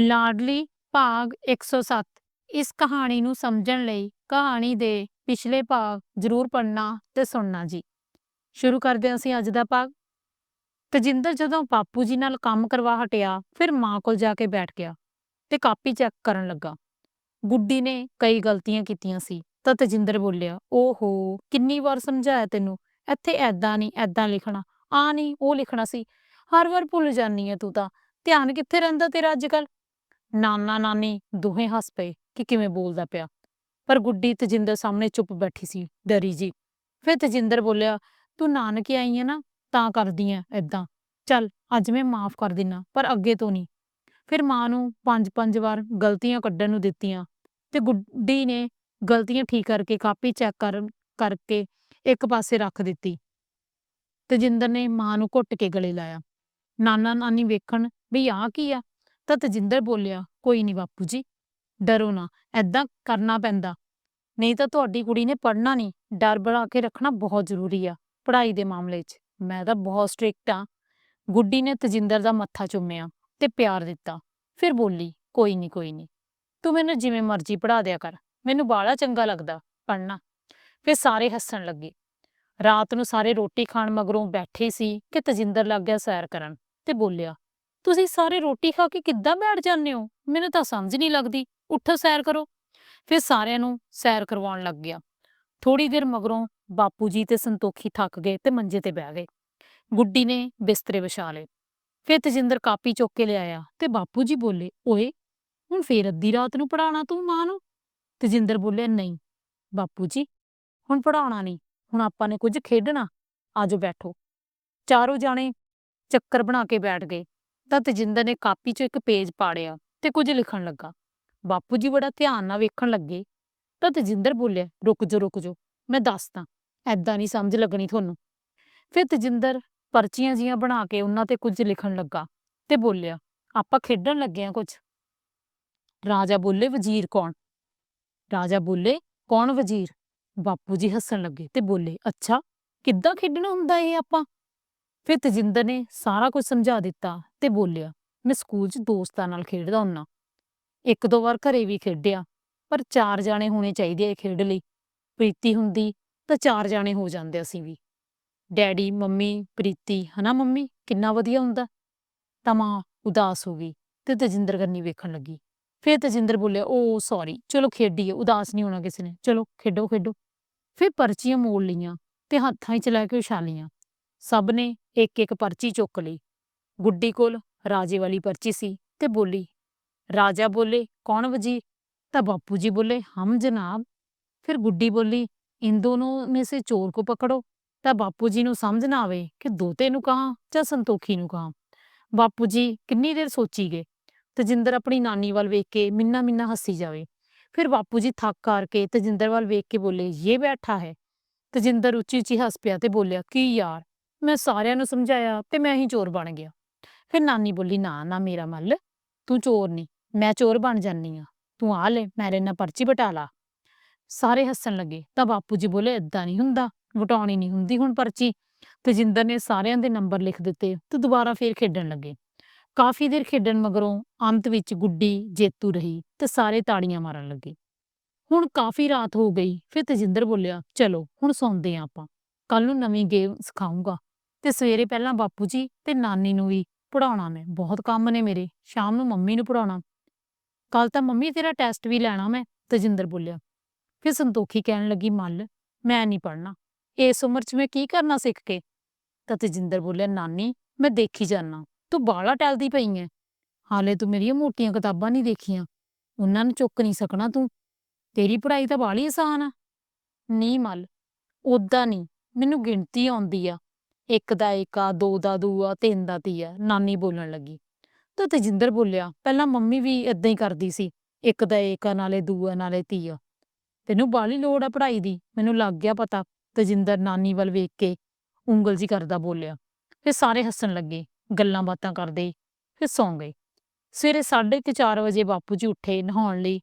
ਲਾਡਲੀ ਭਾਗ 107 ਇਸ ਕਹਾਣੀ ਨੂੰ ਸਮਝਣ ਲਈ ਕਹਾਣੀ ਦੇ ਪਿਛਲੇ ਭਾਗ ਜ਼ਰੂਰ ਪੜ੍ਹਨਾ ਤੇ ਸੁਣਨਾ ਜੀ। ਸ਼ੁਰੂ ਕਰਦੇ ਹਾਂ ਅਸੀਂ ਅੱਜ ਦਾ ਭਾਗ। ਤਜਿੰਦਰ ਜਦੋਂ ਬਾਪੂ ਜੀ ਨਾਲ ਕੰਮ ਕਰਵਾ ਹਟਿਆ, ਫਿਰ ਮਾਂ ਕੋਲ ਜਾ ਕੇ ਬੈਠ ਗਿਆ ਤੇ ਕਾਪੀ ਚੈੱਕ ਕਰਨ ਲੱਗਾ। ਗੁੱਡੀ ਨੇ ਕਈ ਗਲਤੀਆਂ ਕੀਤੀਆਂ ਸੀ, ਤਾਂ ਤਜਿੰਦਰ ਬੋਲਿਆ, ਓਹੋ, ਕਿੰਨੀ ਵਾਰ ਸਮਝਾਇਆ ਤੈਨੂੰ? ਇੱਥੇ ਐਦਾਂ ਨਹੀਂ ਐਦਾਂ ਲਿਖਣਾ। ਆ ਨਹੀਂ, ਉਹ ਲਿਖਣਾ ਸੀ। ਹਰ ਵਾਰ ਭੁੱਲ ਜਾਂਦੀ ਹੈ ਤੂੰ ਤਾਂ। ਧਿਆਨ ਕਿੱਥੇ ਰਹਿੰਦਾ ਤੇਰਾ ਅੱਜ ਕੱਲ ਨਾਨਾ ਨਾਨੀ ਦੋਹੇ ਹੱਸ ਪਏ ਕਿ ਕਿਵੇਂ ਬੋਲਦਾ ਪਿਆ। ਪਰ ਗੁੱਡੀ ਤਜਿੰਦਰ ਸਾਹਮਣੇ ਚੁੱਪ ਬੈਠੀ ਸੀ, ਡਰੀ ਜੀ। ਫਿਰ ਤਜਿੰਦਰ ਬੋਲਿਆ, ਤੂੰ ਨਾਨਕੇ ਆਈ ਹੈ ਨਾ, ਤਾਂ ਕਰਦੀ ਐ ਐਦਾਂ ਚੱਲ, ਅੱਜ ਮੈਂ ਮਾਫ ਕਰ ਦਿੰਨਾ, ਪਰ ਅੱਗੇ ਤੋਂ ਨਹੀਂ। ਫਿਰ ਮਾਂ ਨੂੰ ਪੰਜ ਪੰਜ ਵਾਰ ਗਲਤੀਆਂ ਕੱਢਣ ਨੂੰ ਦਿੱਤੀਆਂ ਤੇ ਗੁੱਡੀ ਨੇ ਗਲਤੀਆਂ ਠੀਕ ਕਰਕੇ ਕਾਪੀ ਚੈੱਕ ਕਰ, ਕਰਕੇ ਇੱਕ ਪਾਸੇ ਰੱਖ ਦਿੱਤੀ। ਤਜਿੰਦਰ ਨੇ ਮਾਂ ਨੂੰ ਘੁੱਟ ਕੇ ਗਲੇ ਲਾਇਆ। ਨਾਨਾ ਨਾਨੀ ਵੇਖਣ ਵੀ ਆਹ ਕੀ ਆ? ਤਾਂ ਤਜਿੰਦਰ ਬੋਲਿਆ, ਕੋਈ ਨਹੀਂ ਬਾਪੂ ਜੀ, ਡਰੋ ਨਾ ਐਦਾਂ ਕਰਨਾ ਪੈਂਦਾ। ਨਹੀਂ ਤਾਂ ਤੁਹਾਡੀ ਕੁੜੀ ਨੇ ਪੜ੍ਹਨਾ ਨਹੀਂ ਡਰ ਬਣਾ ਕੇ ਰੱਖਣਾ ਬਹੁਤ ਜ਼ਰੂਰੀ ਆ, ਪੜ੍ਹਾਈ ਦੇ ਮਾਮਲੇ 'ਚ। ਮੈਂ ਤਾਂ ਬਹੁਤ ਸਟ੍ਰਿਕਟ ਆ। ਗੁੱਡੀ ਨੇ ਤਜਿੰਦਰ ਦਾ ਮੱਥਾ ਚੁੰਮਿਆ ਤੇ ਪਿਆਰ ਦਿੱਤਾ। ਫਿਰ ਬੋਲੀ, ਕੋਈ ਨਹੀਂ ਕੋਈ ਨਹੀਂ ਤੂੰ ਮੈਨੂੰ ਜਿਵੇਂ ਮਰਜ਼ੀ ਪੜ੍ਹਾ ਦਿਆ ਕਰ, ਮੈਨੂੰ ਬਾਲਾ ਚੰਗਾ ਲੱਗਦਾ, ਪੜ੍ਹਨਾ। ਫਿਰ ਸਾਰੇ ਹੱਸਣ ਲੱਗੇ। ਰਾਤ ਨੂੰ ਸਾਰੇ ਰੋਟੀ ਖਾਣ ਮਗਰੋਂ ਬੈਠੇ ਸੀ ਕਿ ਤਜਿੰਦਰ ਲੱਗ ਗਿਆ ਸੈਰ ਕਰਨ ਤੇ ਬੋਲਿਆ ਤੁਸੀਂ ਸਾਰੇ ਰੋਟੀ ਖਾ ਕੇ ਕਿੱਦਾਂ ਬੈਠ ਜਾਂਦੇ ਹੋ? ਮੈਨੂੰ ਤਾਂ ਸਮਝ ਨਹੀਂ ਲੱਗਦੀ। ਉੱਠੋ, ਸੈਰ ਕਰੋ। ਫਿਰ ਸਾਰਿਆਂ ਨੂੰ ਸੈਰ ਕਰਵਾਉਣ ਲੱਗ ਗਿਆ। ਥੋੜੀ ਦੇਰ ਮਗਰੋਂ ਬਾਪੂ ਜੀ ਤੇ ਸੰਤੋਖੀ ਥੱਕ ਗਏ ਤੇ ਮੰਜੇ ਤੇ ਬਹਿ ਗਏ। ਗੁੱਡੀ ਨੇ ਬਿਸਤਰੇ ਵਿਛਾ ਲਏ। ਫਿਰ ਤਜਿੰਦਰ ਕਾਪੀ ਚੁੱਕ ਕੇ ਲਿਆਇਆ ਤੇ ਬਾਪੂ ਜੀ ਬੋਲੇ, ਓਏ, ਹੁਣ ਫੇਰ ਅੱਧੀ ਰਾਤ ਨੂੰ ਪੜਾਉਣਾ ਤੂੰ, ਮਾਂ ਨੂੰ? ਤਜਿੰਦਰ ਬੋਲਿਆ ਨਹੀਂ, ਬਾਪੂ ਜੀ, ਹੁਣ ਪੜਾਉਣਾ ਨਹੀਂ। ਹੁਣ ਆਪਾਂ ਨੇ ਕੁਝ ਖੇਡਣਾ। ਆਜੋ ਬੈਠੋ। ਚਾਰੋਂ ਜਾਣੇ ਚੱਕਰ ਬਣਾ ਕੇ ਬੈਠ ਗਏ। ਤਾਂ ਤਜਿੰਦਰ ਨੇ ਕਾਪੀ 'ਚੋਂ ਇੱਕ ਪੇਜ ਪਾੜਿਆ ਤੇ ਕੁਝ ਲਿਖਣ ਲੱਗਾ। ਬਾਪੂ ਜੀ ਬੜਾ ਧਿਆਨ ਨਾਲ ਵੇਖਣ ਲੱਗੇ। ਤਾਂ ਤਜਿੰਦਰ ਬੋਲਿਆ, ਰੁਕ ਜਾ ਰੁਕ ਜਾ ਮੈਂ ਦੱਸਦਾ ਐਦਾਂ ਨਹੀਂ ਸਮਝ ਲੱਗਣੀ ਤੁਹਾਨੂੰ। ਫਿਰ ਤਜਿੰਦਰ ਪਰਚੀਆਂ ਜੀਆਂ ਬਣਾ ਕੇ ਉਹਨਾਂ ਤੇ ਕੁਝ ਲਿਖਣ ਲੱਗਾ ਤੇ ਬੋਲਿਆ, ਆਪਾਂ ਖੇਡਣ ਲੱਗੇ ਆ ਕੁਝ। ਰਾਜਾ ਬੋਲੇ, ਵਜ਼ੀਰ ਕੌਣ? ਰਾਜਾ ਬੋਲੇ, ਕੌਣ ਵਜ਼ੀਰ? ਬਾਪੂ ਜੀ ਹੱਸਣ ਲੱਗੇ ਤੇ ਬੋਲੇ, ਅੱਛਾ, ਕਿੱਦਾਂ ਖੇਡਣਾ ਹੁੰਦਾ ਇਹ ਆਪਾਂ? ਫਿਰ ਤਜਿੰਦਰ ਨੇ ਸਾਰਾ ਕੁਝ ਸਮਝਾ ਦਿੱਤਾ ਤੇ ਬੋਲਿਆ, ਮੈਂ ਸਕੂਲ 'ਚ ਦੋਸਤਾਂ ਨਾਲ ਖੇਡਦਾ ਹੁੰਨਾ। ਇੱਕ ਦੋ ਵਾਰ ਘਰੇ ਵੀ ਖੇਡਿਆ, ਪਰ ਚਾਰ ਜਾਣੇ ਹੋਣੇ ਚਾਹੀਦੇ ਆ ਖੇਡ ਲਈ। ਪ੍ਰੀਤੀ ਹੁੰਦੀ ਤਾਂ ਚਾਰ ਜਾਣੇ ਹੋ ਜਾਂਦੇ ਅਸੀਂ ਵੀ। ਡੈਡੀ, ਮੰਮੀ, ਪ੍ਰੀਤੀ, ਹਨਾ ਮੰਮੀ? ਕਿੰਨਾ ਵਧੀਆ ਹੁੰਦਾ। ਤਾਂ ਮਾਂ ਉਦਾਸ ਹੋ ਗਈ ਤੇ ਤਜਿੰਦਰ ਕੰਨੀ ਵੇਖਣ ਲੱਗੀ। ਫਿਰ ਤਜਿੰਦਰ ਬੋਲਿਆ, ਓ ਸੌਰੀ ਚਲੋ ਖੇਡੀਏ, ਉਦਾਸ ਨਹੀਂ ਹੋਣਾ ਕਿਸੇ ਨੇ। ਚਲੋ, ਖੇਡੋ ਖੇਡੋ। ਫਿਰ ਪਰਚੀਆਂ ਮੋੜ ਲਈਆਂ ਤੇ ਹੱਥਾਂ 'ਚ ਲੈ ਕੇ ਉਛਾਲੀਆਂ। ਸਭ ਨੇ ਇੱਕ ਇੱਕ ਪਰਚੀ ਚੁੱਕ ਲਈ ਗੁੱਡੀ ਕੋਲ ਰਾਜੇ ਵਾਲੀ ਪਰਚੀ ਸੀ ਤੇ ਬੋਲੀ ਰਾਜਾ ਬੋਲੇ ਕੌਣ ਵਜ਼ੀਰ ਤਾਂ ਬਾਪੂ ਜੀ ਬੋਲੇ ਹਮ ਜਨਾਬ ਫਿਰ ਗੁੱਡੀ ਬੋਲੀ इन दोनों में से चोर को पकड़ो ਤਾਂ ਬਾਪੂ ਜੀ ਨੂੰ ਸਮਝ ਨਾ ਆਵੇ ਕਿ ਦੋਤੇ ਨੂੰ ਕਹਾਂ ਜਾਂ ਸੰਤੋਖੀ ਨੂੰ ਕਹਾਂ ਬਾਪੂ ਜੀ ਕਿੰਨੀ ਦੇਰ ਸੋਚੀ ਗਏ ਤਜਿੰਦਰ ਆਪਣੀ ਨਾਨੀ ਵੱਲ ਵੇਖ ਕੇ ਮਿੰਨਾ ਮਿੰਨਾ ਹੱਸੀ ਜਾਵੇ ਫਿਰ ਬਾਪੂ ਜੀ ਥੱਕ ਕਰਕੇ ਤਜਿੰਦਰ ਵੱਲ ਵੇਖ ਕੇ ਬੋਲੇ ਇਹ ਬੈਠਾ ਹੈ ਤਜਿੰਦਰ ਉੱਚੀ ਉੱਚੀ ਹੱਸ ਪਿਆ ਤੇ ਬੋਲਿਆ ਕੀ ਯਾਰ ਮੈਂ ਸਾਰਿਆਂ ਨੂੰ ਸਮਝਾਇਆ ਤੇ ਮੈਂ ਹੀ ਚੋਰ ਬਣ ਗਿਆ। ਫਿਰ ਨਾਨੀ ਬੋਲੀ, ਨਾ ਨਾ ਮੇਰਾ ਮੱਲ, ਤੂੰ ਚੋਰ ਨਹੀਂ, ਮੈਂ ਚੋਰ ਬਣ ਜਾਨੀ ਆ ਤੂੰ ਆ ਲੈ ਮੇਰੇ ਨਾਲ ਪਰਚੀ ਬਟਾ ਲਾ। ਸਾਰੇ ਹੱਸਣ ਲੱਗੇ। ਤਾਂ ਬਾਪੂ ਜੀ ਬੋਲੇ, ਏਦਾਂ ਨਹੀਂ ਹੁੰਦਾ, ਵਟਾਉਣੀ ਨਹੀਂ ਹੁੰਦੀ ਹੁਣ ਪਰਚੀ। ਤਜਿੰਦਰ ਨੇ ਸਾਰਿਆਂ ਦੇ ਨੰਬਰ ਲਿਖ ਦਿੱਤੇ ਤੇ ਦੁਬਾਰਾ ਫੇਰ ਖੇਡਣ ਲੱਗੇ। ਕਾਫੀ ਦੇਰ ਖੇਡਣ ਮਗਰੋਂ ਅੰਤ ਵਿੱਚ ਗੁੱਡੀ ਜੇਤੂ ਰਹੀ ਤੇ ਸਾਰੇ ਤਾੜੀਆਂ ਮਾਰਨ ਲੱਗੇ। ਹੁਣ ਕਾਫੀ ਰਾਤ ਹੋ ਗਈ, ਫਿਰ ਤਜਿੰਦਰ ਬੋਲਿਆ, ਚਲੋ, ਹੁਣ ਸੌਂਦੇ ਆਂ ਆਪਾਂ। ਕੱਲ ਨੂੰ ਨਵੀਂ ਗੇਮ ਸਿਖਾਉਂਗਾ ਤੇ ਸਵੇਰੇ ਪਹਿਲਾਂ ਬਾਪੂ ਜੀ ਤੇ ਨਾਨੀ ਨੂੰ ਵੀ ਪੜਾਉਣਾ ਮੈਂ। ਬਹੁਤ ਕੰਮ ਨੇ ਮੇਰੇ। ਸ਼ਾਮ ਨੂੰ ਮੰਮੀ ਨੂੰ ਪੜਾਉਣਾ ਕੱਲ ਤਾਂ ਮੰਮੀ ਤੇਰਾ ਟੈਸਟ ਵੀ ਲੈਣਾ ਮੈਂ, ਤਜਿੰਦਰ ਬੋਲਿਆ। ਫਿਰ ਸੰਤੋਖੀ ਕਹਿਣ ਲੱਗੀ, ਮੱਲ, ਮੈਂ ਨਹੀਂ ਪੜਨਾ ਇਸ ਉਮਰ 'ਚ ਮੈਂ ਕੀ ਕਰਨਾ ਸਿੱਖ ਕੇ? ਤਾਂ ਤਜਿੰਦਰ ਬੋਲਿਆ, ਨਾਨੀ, ਮੈਂ ਦੇਖੀ ਜਾਨਾ ਤੂੰ ਬਾਲਾ ਟੈਲਦੀ ਪਈ ਐ। ਹਾਲੇ ਤੂੰ ਮੇਰੀਆਂ ਮੋਟੀਆਂ ਕਿਤਾਬਾਂ ਨਹੀਂ ਦੇਖੀਆਂ। ਉਹਨਾਂ ਨੂੰ ਚੁੱਕ ਨਹੀਂ ਸਕਣਾ ਤੂੰ। ਤੇਰੀ ਪੜ੍ਹਾਈ ਤਾਂ ਬਾਲੀ ਆਸਾਨ ਆ। ਨਹੀਂ ਮੱਲ ਉਦਾਂ ਨਹੀਂ। ਮੈਨੂੰ ਗਿਣਤੀ ਆਉਂਦੀ ਆ। ਇੱਕ ਦਾ ਇੱਕ ਆ, ਦੋ ਦਾ ਦੋ ਆ, ਤਿੰਨ ਦਾ ਤੀਆ, ਨਾਨੀ ਬੋਲਣ ਲੱਗੀ। ਤਾਂ ਤਜਿੰਦਰ ਬੋਲਿਆ, ਪਹਿਲਾਂ ਮੰਮੀ ਵੀ ਇਦਾਂ ਹੀ ਕਰਦੀ ਸੀ, ਇੱਕ ਦਾ ਇੱਕ ਆ, ਨਾਲੇ ਦੂਆ ਨਾਲੇ ਤੀਆ। ਤੈਨੂੰ ਬਾਲੀ ਲੋੜ ਆ ਪੜ੍ਹਾਈ ਦੀ, ਮੈਨੂੰ ਲੱਗ ਗਿਆ ਪਤਾ। ਤਜਿੰਦਰ ਨਾਨੀ ਵੱਲ ਵੇਖ ਕੇ ਉਂਗਲ ਜੀ ਕਰਦਾ ਬੋਲਿਆ। ਫਿਰ ਸਾਰੇ ਹੱਸਣ ਲੱਗੇ, ਗੱਲਾਂ ਬਾਤਾਂ ਕਰਦੇ, ਫਿਰ ਸੌਂ ਗਏ। ਸਵੇਰੇ 4:30 ਵਜੇ ਬਾਪੂ ਜੀ ਉੱਠੇ ਨਹਾਉਣ ਲਈ,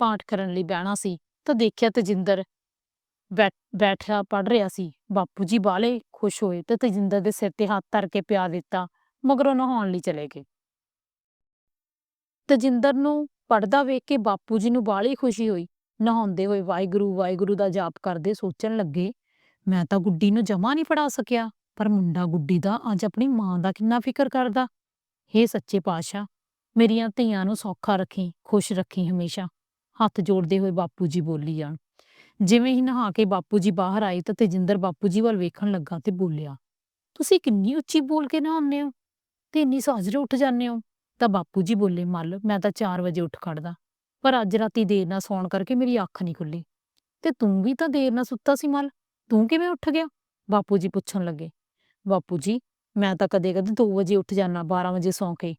ਪਾਠ ਕਰਨ ਲਈ ਬਹਿਣਾ ਸੀ, ਤਾਂ ਦੇਖਿਆ ਤਜਿੰਦਰ ਬੈਠਾ ਪੜ ਰਿਹਾ ਸੀ। ਬਾਪੂ ਜੀ ਬਾਲੇ ਖੁਸ਼ ਹੋਏ ਤੇ ਤਜਿੰਦਰ ਦੇ ਸਿਰ ਤੇ ਹੱਥ ਧਰ ਕੇ ਪਿਆ ਦਿੱਤਾ, ਮਗਰੋਂ ਨਹਾਉਣ ਲਈ ਚਲੇ ਗਏ। ਤਜਿੰਦਰ ਨੂੰ ਪੜਦਾ ਵੇਖ ਕੇ ਬਾਪੂ ਜੀ ਨੂੰ ਬਾਲੀ ਖੁਸ਼ੀ ਹੋਈ। ਨਹਾਉਂਦੇ ਹੋਏ ਵਾਹਿਗੁਰੂ ਵਾਹਿਗੁਰੂ ਦਾ ਜਾਪ ਕਰਦੇ ਸੋਚਣ ਲੱਗੇ, ਮੈਂ ਤਾਂ ਗੁੱਡੀ ਨੂੰ ਜਮਾ ਨਹੀਂ ਪੜਾ ਸਕਿਆ, ਪਰ ਮੁੰਡਾ ਗੁੱਡੀ ਦਾ ਅੱਜ ਆਪਣੀ ਮਾਂ ਦਾ ਕਿੰਨਾ ਫਿਕਰ ਕਰਦਾ। ਹੇ ਸੱਚੇ ਪਾਤਸ਼ਾਹ, ਮੇਰੀਆਂ ਧੀਆਂ ਨੂੰ ਸੌਖਾ ਰੱਖੀ, ਖੁਸ਼ ਰੱਖੀ ਹਮੇਸ਼ਾ। ਹੱਥ ਜੋੜਦੇ ਹੋਏ ਬਾਪੂ ਜੀ ਬੋਲੀ ਜਾਣ। ਜਿਵੇਂ ਹੀ ਨਹਾ ਕੇ ਬਾਪੂ ਜੀ ਬਾਹਰ ਆਏ ਤਾਂ ਤੇਜਿੰਦਰ ਬਾਪੂ ਜੀ ਵੱਲ ਵੇਖਣ ਲੱਗਾ ਤੇ ਬੋਲਿਆ, ਤੁਸੀਂ ਕਿੰਨੀ ਉੱਚੀ ਬੋਲ ਕੇ ਨਹਾਉਂਦੇ ਹੋ ਤੇ ਇੰਨੀ ਸਾਜਰੇ ਉੱਠ ਜਾਂਦੇ ਹੋ? ਤਾਂ ਬਾਪੂ ਜੀ ਬੋਲੇ, ਮੱਲ, ਮੈਂ ਤਾਂ 4 ਵਜੇ ਉੱਠ ਖੜਦਾ ਪਰ ਅੱਜ ਰਾਤੀ ਦੇਰ ਨਾਲ ਸੌਣ ਕਰਕੇ ਮੇਰੀ ਅੱਖ ਨਹੀਂ ਖੁੱਲੀ। ਤੇ ਤੂੰ ਵੀ ਤਾਂ ਦੇਰ ਨਾਲ ਸੁੱਤਾ ਸੀ, ਮੱਲ, ਤੂੰ ਕਿਵੇਂ ਉੱਠ ਗਿਆ? ਬਾਪੂ ਜੀ ਪੁੱਛਣ ਲੱਗੇ, ਬਾਪੂ ਜੀ, ਮੈਂ ਤਾਂ ਕਦੇ-ਕਦੇ 2 ਵਜੇ ਉੱਠ ਜਾਣਾ 12 ਵਜੇ ਸੌਂ ਕੇ।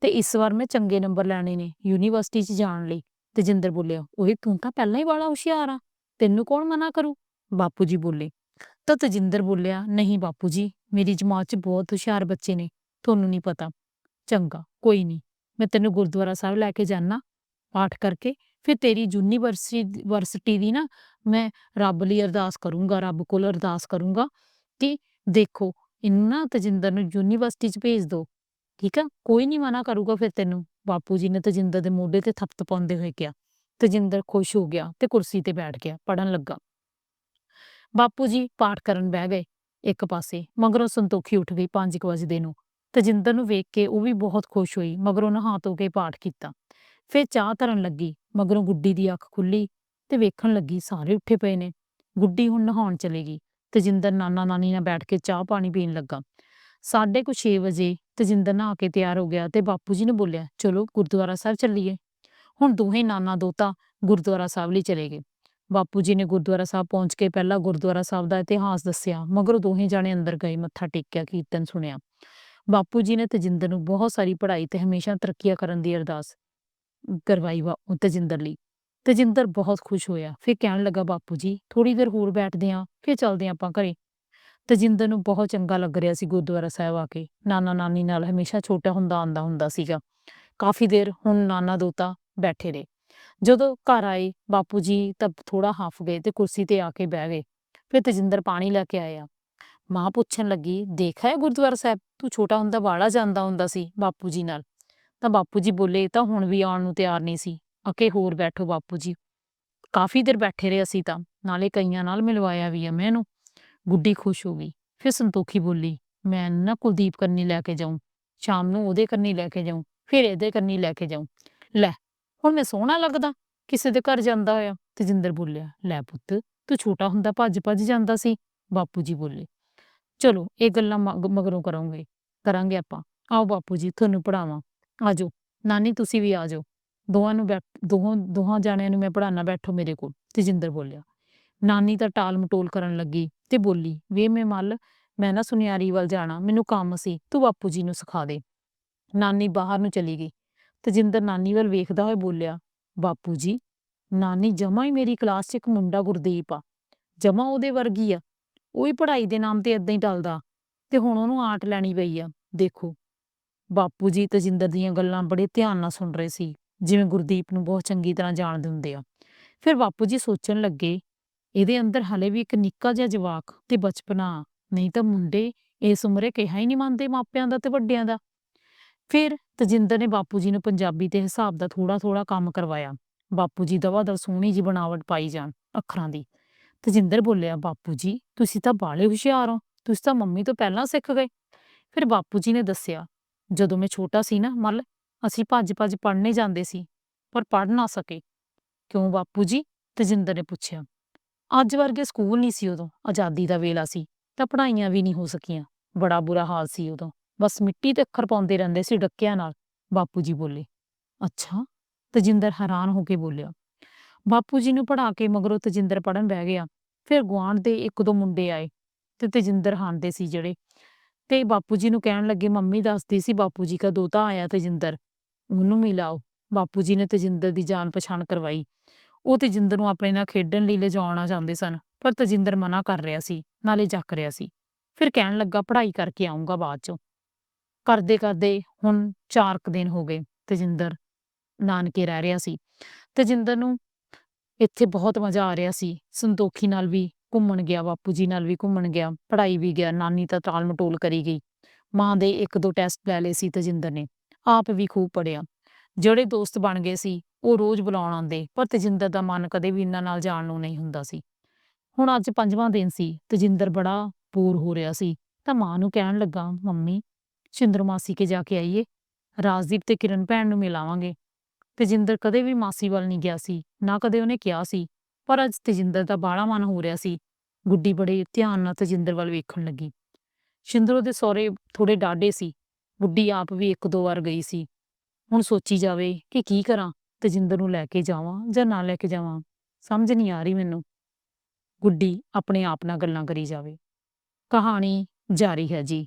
ਤੇ ਇਸ ਵਾਰ ਮੈਂ ਚੰਗੇ ਨੰਬਰ ਲੈਣੇ ਨੇ ਯੂਨੀਵਰਸਿਟੀ 'ਚ ਜਾਣ ਲਈ। ਤੇਜਿੰਦਰ ਬੋਲਿਆ, ਓਏ, ਤੂੰ ਤਾਂ ਪਹਿਲਾਂ ਹੀ ਬੜਾ ਹੁਸ਼ਿਆਰ ਆ। ਤੈਨੂੰ ਕੌਣ ਮਨਾ ਕਰੂ? ਬਾਪੂ ਜੀ ਬੋਲੇ। ਤਾਂ ਤੇਜਿੰਦਰ ਬੋਲਿਆ, ਨਹੀਂ ਬਾਪੂ ਜੀ, ਮੇਰੀ ਜਮਾਤ 'ਚ ਬਹੁਤ ਹੁਸ਼ਿਆਰ ਬੱਚੇ ਨੇ, ਤੁਹਾਨੂੰ ਨਹੀਂ ਪਤਾ। ਚੰਗਾ, ਕੋਈ ਨਹੀਂ, ਮੈਂ ਤੈਨੂੰ ਗੁਰਦੁਆਰਾ ਸਾਹਿਬ ਲੈ ਕੇ ਜਾਣਾ ਪਾਠ ਕਰਕੇ, ਫਿਰ ਤੇਰੀ ਯੂਨੀਵਰਸਿਟੀ ਵਰਸਿਟੀ ਦੀ ਨਾ, ਮੈਂ ਰੱਬ ਲਈ ਅਰਦਾਸ ਕਰੂੰਗਾ, ਰੱਬ ਕੋਲ ਅਰਦਾਸ ਕਰੂੰਗਾ ਕਿ ਦੇਖੋ, ਇਹਨੂੰ ਨਾ ਤਜਿੰਦਰ ਨੂੰ ਯੂਨੀਵਰਸਿਟੀ 'ਚ ਭੇਜ ਦਿਓ ਠੀਕ ਆ? ਕੋਈ ਨਹੀਂ ਮਨਾ ਕਰੂਗਾ ਫਿਰ ਤੈਨੂੰ। ਬਾਪੂ ਜੀ ਨੇ ਤਜਿੰਦਰ ਦੇ ਮੋਢੇ ਤੇ ਥਪਥ ਪਾਉਂਦੇ ਹੋਏ ਕਿਹਾ। ਤਜਿੰਦਰ ਖੁਸ਼ ਹੋ ਗਿਆ ਤੇ ਕੁਰਸੀ ਤੇ ਬੈਠ ਗਿਆ ਪੜਨ ਲੱਗਾ। ਬਾਪੂ ਜੀ ਪਾਠ ਕਰਨ ਬਹਿ ਗਏ ਇੱਕ ਪਾਸੇ, ਮਗਰੋਂ ਸੰਤੋਖੀ ਉੱਠ ਗਈ 5 ਵਜੇ ਨੂੰ। ਤਜਿੰਦਰ ਨੂੰ ਵੇਖ ਕੇ ਉਹ ਵੀ ਬਹੁਤ ਖੁਸ਼ ਹੋਈ, ਮਗਰੋਂ ਨਹਾ ਧੋ ਕੇ ਪਾਠ ਕੀਤਾ। ਫਿਰ ਚਾਹ ਧਰਨ ਲੱਗੀ, ਮਗਰੋਂ ਗੁੱਡੀ ਦੀ ਅੱਖ ਖੁੱਲੀ ਤੇ ਵੇਖਣ ਲੱਗੀ ਸਾਰੇ ਉੱਠੇ ਪਏ ਨੇ। ਗੁੱਡੀ ਹੁਣ ਨਹਾਉਣ ਚਲੇਗੀ ਤਜਿੰਦਰ ਨਾਨਾ ਨਾਨੀ ਨਾਲ ਬੈਠ ਕੇ ਚਾਹ ਪਾਣੀ ਪੀਣ ਲੱਗਾ। ਸਾਢੇ ਕੁ 6 ਵਜੇ ਤਜਿੰਦਰ ਨਹਾ ਕੇ ਤਿਆਰ ਹੋ ਗਿਆ ਤੇ ਬਾਪੂ ਜੀ ਨੇ ਬੋਲਿਆ, ਚਲੋ ਗੁਰਦੁਆਰਾ ਸਾਹਿਬ ਚੱਲੀਏ। ਹੁਣ ਦੋਹੇ ਨਾਨਾ ਦੋਤਾ ਗੁਰਦੁਆਰਾ ਸਾਹਿਬ ਲਈ ਚਲੇ ਗਏ। ਬਾਪੂ ਜੀ ਨੇ ਗੁਰਦੁਆਰਾ ਸਾਹਿਬ ਪਹੁੰਚ ਕੇ ਪਹਿਲਾਂ ਗੁਰਦੁਆਰਾ ਸਾਹਿਬ ਦਾ ਇਤਿਹਾਸ ਦੱਸਿਆ, ਮਗਰੋਂ ਦੋਹੇ ਜਾਣੇ ਅੰਦਰ ਗਏ, ਮੱਥਾ ਟੇਕਿਆ, ਕੀਰਤਨ ਸੁਣਿਆ। ਬਾਪੂ ਜੀ ਨੇ ਤਜਿੰਦਰ ਨੂੰ ਬਹੁਤ ਸਾਰੀ ਪੜ੍ਹਾਈ ਤੇ ਹਮੇਸ਼ਾ ਤਰੱਕੀਆਂ ਕਰਨ ਦੀ ਅਰਦਾਸ ਕਰਵਾਈ ਵਾ ਤਜਿੰਦਰ ਲਈ। ਤਜਿੰਦਰ ਬਹੁਤ ਖੁਸ਼ ਹੋਇਆ, ਫਿਰ ਕਹਿਣ ਲੱਗਾ, ਬਾਪੂ ਜੀ ਥੋੜੀ ਦੇਰ ਹੋਰ ਬੈਠਦੇ ਆਂ, ਫਿਰ ਚੱਲਦੇ ਆਂ ਆਪਾਂ ਘਰੇ। ਤਜਿੰਦਰ ਨੂੰ ਬਹੁਤ ਚੰਗਾ ਲੱਗ ਰਿਹਾ ਸੀ ਗੁਰਦੁਆਰਾ ਸਾਹਿਬ ਆ ਕੇ। ਨਾਨਾ ਨਾਨੀ ਨਾਲ ਹਮੇਸ਼ਾ ਛੋਟਾ ਹੁੰਦਾ ਆਂਦਾ ਹੁੰਦਾ ਸੀਗਾ। ਕਾਫੀ ਦੇਰ ਹੁਣ ਨਾਨਾ ਦੋਤਾ ਬੈਠੇ ਰਹੇ ਜਦੋਂ ਘਰ ਆਏ, ਬਾਪੂ ਜੀ ਤਾਂ ਥੋੜਾ ਹੱਫ ਗਏ ਤੇ ਕੁਰਸੀ ਤੇ ਆ ਕੇ ਬਹਿ ਗਏ। ਫਿਰ ਤਜਿੰਦਰ ਪਾਣੀ ਲੈ ਕੇ ਆਇਆ। ਮਾਂ ਪੁੱਛਣ ਲੱਗੀ, ਦੇਖਿਆ ਹੈ ਗੁਰਦੁਆਰਾ ਸਾਹਿਬ? ਤੂੰ ਛੋਟਾ ਹੁੰਦਾ ਬਾੜਾ ਜਾਂਦਾ ਹੁੰਦਾ ਸੀ ਬਾਪੂ ਜੀ ਨਾਲ? ਤਾਂ ਬਾਪੂ ਜੀ ਬੋਲੇ ਤਾਂ ਹੁਣ ਵੀ ਆਉਣ ਨੂੰ ਤਿਆਰ ਨਹੀਂ ਸੀ। ਅਕੇ ਹੋਰ ਬੈਠੋ ਬਾਪੂ ਜੀ। ਕਾਫੀ ਦੇਰ ਬੈਠੇ ਰਹੇ ਅਸੀਂ ਤਾਂ। ਨਾਲੇ ਕਈਆਂ ਨਾਲ ਮਿਲਵਾਇਆ ਵੀ ਆ ਮੈਂ ਇਹਨੂੰ। ਗੁੱਡੀ ਖੁਸ਼ ਹੋ ਗਈ। ਫਿਰ ਸੰਤੋਖੀ ਬੋਲੀ, ਮੈਂ ਨਾ ਕੁਲਦੀਪ ਕਰਨੀ ਲੈ ਕੇ ਜਾਉਂ ਸ਼ਾਮ ਨੂੰ ਉਹਦੇ ਕਰਨੀ ਲੈ ਕੇ ਜਾਉਂ ਫਿਰ ਇਹਦੇ ਕਰਨੀ ਲੈ ਕੇ ਜਾਉਂ ਲੈ ਹੁਣ ਮੈਂ ਸੋਹਣਾ ਲੱਗਦਾ। ਕਿਸੇ ਦੇ ਘਰ ਜਾਂਦਾ ਹੋਇਆ ਤਜਿੰਦਰ ਬੋਲਿਆ, ਲੈ ਪੁੱਤ, ਤੂੰ ਛੋਟਾ ਹੁੰਦਾ ਭੱਜ ਭੱਜ ਜਾਂਦਾ ਸੀ। ਬਾਪੂ ਜੀ ਬੋਲੇ, ਚਲੋ, ਇਹ ਗੱਲਾਂ ਮਗ- ਮਗਰੋਂ ਕਰਾਂਗੇ ਕਰਾਂਗੇ ਆਪਾਂ। ਆਓ ਬਾਪੂ ਜੀ, ਤੁਹਾਨੂੰ ਪੜਾਵਾਂ ਆਜੋ ਨਾਨੀ ਤੁਸੀਂ ਵੀ ਆਜੋ ਦੋਵਾਂ ਨੂੰ ਬੈਠ ਦੋਹਾਂ ਦੋਹਾਂ ਜਾਣਿਆਂ ਨੂੰ ਮੈਂ ਪੜਾਣਾ ਬੈਠੋ ਮੇਰੇ ਕੋਲ। ਤਜਿੰਦਰ ਬੋਲਿਆ, ਨਾਨੀ ਤਾਂ ਟਾਲ ਮਟੋਲ ਕਰਨ ਲੱਗੀ ਤੇ ਬੋਲੀ, ਵੇ ਮੈਂ ਮੱਲ, ਮੈਂ ਨਾ ਸੁਨਿਆਰੀ ਵੱਲ ਜਾਣਾ, ਮੈਨੂੰ ਕੰਮ ਸੀ, ਤੂੰ ਬਾਪੂ ਜੀ ਨੂੰ ਸਿਖਾ ਦੇ। ਨਾਨੀ ਬਾਹਰ ਨੂੰ ਚਲੀ ਗਈ। ਤਜਿੰਦਰ ਨਾਨੀ ਵੱਲ ਵੇਖਦਾ ਹੋਇਆ ਬੋਲਿਆ, ਬਾਪੂ ਜੀ, ਨਾਨੀ ਜਮਾ ਹੀ ਮੇਰੀ ਕਲਾਸ 'ਚ ਇੱਕ ਮੁੰਡਾ ਗੁਰਦੀਪ ਆ। ਜਮਾ ਉਹਦੇ ਵਰਗੀ ਆ। ਉਹ ਹੀ ਪੜ੍ਹਾਈ ਦੇ ਨਾਮ ਤੇ ਇਦਾਂ ਹੀ ਟਲਦਾ। ਤੇ ਹੁਣ ਉਹਨੂੰ ਆਟ ਲੈਣੀ ਪਈ ਆ। ਦੇਖੋ। ਬਾਪੂ ਜੀ ਤਜਿੰਦਰ ਦੀਆਂ ਗੱਲਾਂ ਬੜੇ ਧਿਆਨ ਨਾਲ ਸੁਣ ਰਹੇ ਸੀ, ਜਿਵੇਂ ਗੁਰਦੀਪ ਨੂੰ ਬਹੁਤ ਚੰਗੀ ਤਰ੍ਹਾਂ ਜਾਣਦੇ ਹੁੰਦੇ ਆ। ਫਿਰ ਬਾਪੂ ਜੀ ਸੋਚਣ ਲੱਗੇ, ਇਹਦੇ ਅੰਦਰ ਹਲੇ ਵੀ ਇੱਕ ਨਿੱਕਾ ਜਿਹਾ ਜਵਾਕ ਤੇ ਬਚਪਨਾ ਨਹੀਂ ਤਾਂ ਮੁੰਡੇ ਇਸ ਉਮਰੇ ਕਿਹਾ ਹੀ ਨਹੀਂ ਮੰਨਦੇ ਮਾਪਿਆਂ ਦਾ ਤੇ ਵੱਡਿਆਂ ਦਾ। ਫਿਰ ਤਜਿੰਦਰ ਨੇ ਬਾਪੂ ਜੀ ਨੂੰ ਪੰਜਾਬੀ ਤੇ ਹਿਸਾਬ ਦਾ ਥੋੜਾ ਥੋੜਾ ਕੰਮ ਕਰਵਾਇਆ। ਬਾਪੂ ਜੀ ਦਵਾ ਦਵ ਸੋਹਣੀ ਜੀ ਬਣਾਵਟ ਪਾਈ ਜਾਣ ਅੱਖਰਾਂ ਦੀ। ਤਜਿੰਦਰ ਬੋਲਿਆ ਬਾਪੂ ਜੀ ਤੁਸੀਂ ਤਾਂ ਬਾਲੇ ਹੁਸ਼ਿਆਰ ਹੋ। ਤੁਸੀਂ ਤਾਂ ਮੰਮੀ ਤੋਂ ਪਹਿਲਾਂ ਸਿੱਖ ਗਏ। ਫਿਰ ਬਾਪੂ ਜੀ ਨੇ ਦੱਸਿਆ, ਜਦੋਂ ਮੈਂ ਛੋਟਾ ਸੀ ਨਾ ਮੱਲ, ਅਸੀਂ ਭੱਜ ਭੱਜ ਪੜ੍ਹਨੇ ਜਾਂਦੇ ਸੀ, ਪਰ ਪੜ੍ਹ ਨਾ ਸਕੇ। ਕਿਉਂ ਬਾਪੂ ਜੀ ਤਜਿੰਦਰ ਨੇ ਪੁੱਛਿਆ, ਅੱਜ ਵਰਗੇ ਸਕੂਲ ਨਹੀਂ ਸੀ ਉਦੋਂ, ਆਜ਼ਾਦੀ ਦਾ ਵੇਲਾ ਸੀ, ਤਾਂ ਪੜ੍ਹਾਈਆਂ ਵੀ ਨਹੀਂ ਹੋ ਸਕੀਆਂ। ਬੜਾ ਬੁਰਾ ਹਾਲ ਸੀ ਉਦੋਂ। ਬਸ ਮਿੱਟੀ ਤੇ ਅੱਖਰ ਪਾਉਂਦੇ ਰਹਿੰਦੇ ਸੀ ਡੱਕਿਆਂ ਨਾਲ, ਬਾਪੂ ਜੀ ਬੋਲੇ। ਅੱਛਾ, ਤਜਿੰਦਰ ਹੈਰਾਨ ਹੋ ਕੇ ਬੋਲਿਆ। ਬਾਪੂ ਜੀ ਨੂੰ ਪੜ੍ਹਾ ਕੇ ਮਗਰੋਂ ਤਜਿੰਦਰ ਪੜਨ ਬਹਿ ਗਿਆ। ਫਿਰ ਗੁਆਂਢ ਦੇ ਇੱਕ ਦੋ ਮੁੰਡੇ ਆਏ ਤੇ ਤਜਿੰਦਰ ਹਾਂਦੇ ਸੀ ਜਿਹੜੇ। ਤੇ ਬਾਪੂ ਜੀ ਨੂੰ ਕਹਿਣ ਲੱਗੇ, ਮੰਮੀ ਦੱਸਦੀ ਸੀ ਬਾਪੂ ਜੀ ਦਾ ਦੋਤਾ ਆਇਆ ਤਜਿੰਦਰ? ਉਹਨੂੰ ਮਿਲਾਓ ਬਾਪੂ ਜੀ ਨੇ ਤਜਿੰਦਰ ਦੀ ਜਾਣ ਪਛਾਣ ਕਰਵਾਈ। ਉਹ ਤਜਿੰਦਰ ਨੂੰ ਆਪਣੇ ਨਾਲ ਖੇਡਣ ਲਈ ਲਿਜਾਉਣਾ ਚਾਹੁੰਦੇ ਸਨ, ਪਰ ਤਜਿੰਦਰ ਮਨਾ ਕਰ ਰਿਹਾ ਸੀ, ਨਾਲੇ ਜੱਕ ਰਿਹਾ ਸੀ। ਫਿਰ ਕਹਿਣ ਲੱਗਾ, ਪੜ੍ਹਾਈ ਕਰਕੇ ਆਉਂਗਾ ਬਾਅਦ ਚੋਂ। ਕਰਦੇ ਕਰਦੇ ਹੁਣ 4 ਕੁ ਦਿਨ ਹੋ ਗਏ ਤੇਜਿੰਦਰ ਨਾਨਕੇ ਰਹਿ ਰਿਹਾ ਸੀ। ਤੇਜਿੰਦਰ ਨੂੰ ਇੱਥੇ ਬਹੁਤ ਮਜ਼ਾ ਆ ਰਿਹਾ ਸੀ। ਸੰਤੋਖੀ ਨਾਲ ਵੀ ਘੁੰਮਣ ਗਿਆ, ਬਾਪੂ ਜੀ ਨਾਲ ਵੀ ਘੁੰਮਣ ਗਿਆ, ਪੜ੍ਹਾਈ ਵੀ ਗਿਆ, ਨਾਨੀ ਤਾਂ ਤਾਲ ਮਟੋਲ ਕਰੀ ਗਈ। ਮਾਂ ਦੇ ਇੱਕ ਦੋ ਟੈਸਟ ਲੈ ਲਏ ਸੀ ਤਜਿੰਦਰ ਨੇ, ਆਪ ਵੀ ਖੂਬ ਪੜਿਆ ਜਿਹੜੇ ਦੋਸਤ ਬਣ ਗਏ ਸੀ, ਉਹ ਰੋਜ਼ ਬੁਲਾਉਣ ਆਉਂਦੇ, ਪਰ ਤਜਿੰਦਰ ਦਾ ਮਨ ਕਦੇ ਵੀ ਇਹਨਾਂ ਨਾਲ ਜਾਣ ਨੂੰ ਨਹੀਂ ਹੁੰਦਾ ਸੀ। ਹੁਣ ਅੱਜ ਪੰਜਵਾਂ ਦਿਨ ਸੀ, ਤਜਿੰਦਰ ਬੜਾ ਬੋਰ ਹੋ ਰਿਹਾ ਸੀ। ਤਾਂ ਮਾਂ ਨੂੰ ਕਹਿਣ ਲੱਗਾ, ਮੰਮੀ ਸ਼ਿੰਦਰ ਮਾਸੀ ਕੇ ਜਾ ਕੇ ਆਈਏ। ਰਾਜਦੀਪ ਤੇ ਕਿਰਨ ਭੈਣ ਨੂੰ ਮਿਲਾਵਾਂਗੇ। ਤਜਿੰਦਰ ਕਦੇ ਵੀ ਮਾਸੀ ਵੱਲ ਨਹੀਂ ਗਿਆ ਸੀ, ਨਾ ਕਦੇ ਉਹਨੇ ਕਿਹਾ ਸੀ, ਪਰ ਅੱਜ ਤਜਿੰਦਰ ਦਾ ਬਾਹਲਾ ਮਨ ਹੋ ਰਿਹਾ ਸੀ। ਗੁੱਡੀ ਬੜੇ ਧਿਆਨ ਨਾਲ ਤਜਿੰਦਰ ਵੱਲ ਵੇਖਣ ਲੱਗੀ। ਸ਼ਿੰਦਰ ਉਹਦੇ ਸਹੁਰੇ ਥੋੜੇ ਡਾਢੇ ਸੀ। ਗੁੱਡੀ ਆਪ ਵੀ ਇੱਕ ਦੋ ਵਾਰ ਗਈ ਸੀ। ਹੁਣ ਸੋਚੀ ਜਾਵੇ ਕਿ ਕੀ ਕਰਾਂ, ਤਜਿੰਦਰ ਨੂੰ ਲੈ ਕੇ ਜਾਵਾਂ ਜਾਂ ਨਾ ਲੈ ਕੇ ਜਾਵਾਂ, ਸਮਝ ਨਹੀਂ ਆ ਰਹੀ ਮੈਨੂੰ। ਗੁੱਡੀ ਆਪਣੇ ਆਪ ਨਾਲ ਗੱਲਾਂ ਕਰੀ ਜਾਵੇ। ਕਹਾਣੀ ਜਾਰੀ ਹੈ ਜੀ।